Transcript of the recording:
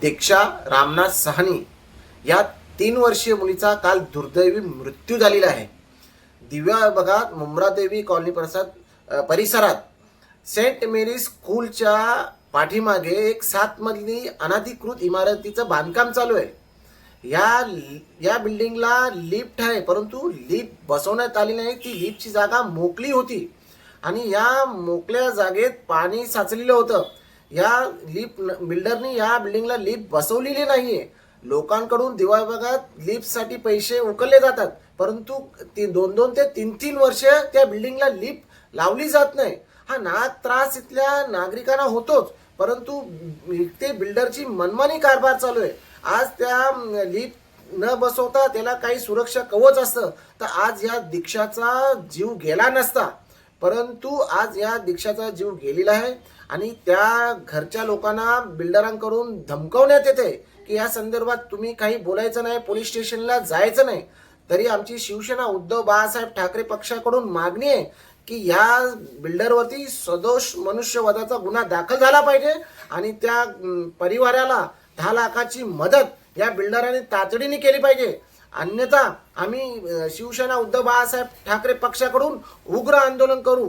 दीक्षा रामनाथ सहानी या तीन वर्षीय मुलीचा काल दुर्दैवी मृत्यू झालेला आहे. दिव्या भागात मुंब्रादेवी कॉलनी प्रसाद परिसरात सेंट मेरी स्कूलच्या पाठीमागे एक सात मजली अनाधिकृत इमारतीचं बांधकाम चालू आहे. या या बिल्डिंगला लिफ्ट आहे परंतु लिफ्ट बसवण्यात आली नाही. ती लिफ्टची जागा मोकळी होती. आणि या मोकळ्या जागेत पाणी साचलेलं होतं. या लिफ्ट बिल्डरनी या बिल्डिंगला लिफ्ट बसवलेली नाही आहे लोकांकडून दिवा विभागात लिफ्टसाठी पैसे उकलले जातात. परंतु ती दोन दोन ते तीन तीन वर्ष त्या बिल्डिंगला लिफ्ट लावली जात नाही. हा नाग त्रास इथल्या नागरिकांना होतोच. परंतु ते बिल्डरची मनमानी कारभार चालू आहे. आज त्या लिफ्ट न बसवता त्याला काही सुरक्षा कवच असतं. तर आज या दीक्षाचा जीव गेला नसता. परंतु आज या दीक्षाचा जीव गेलेला आहे आणि त्या घरच्या लोकांना बिल्डरांकडून धमकवण्यात येते की या संदर्भात तुम्ही काही बोलायचं नाही पोलीस स्टेशनला जायचं नाही. तरी आमची शिवसेना उद्धव बाळासाहेब ठाकरे पक्षाकडून मागणी आहे की ह्या बिल्डरवरती सदोष मनुष्यवधाचा गुन्हा दाखल झाला पाहिजे आणि त्या परिवाराला दहा लाखाची मदत या बिल्डरांनी तातडीने केली पाहिजे. अन्यथा आम्ही शिवसेना उद्धव बाळासाहेब ठाकरे पक्षाकडून उग्र आंदोलन करू.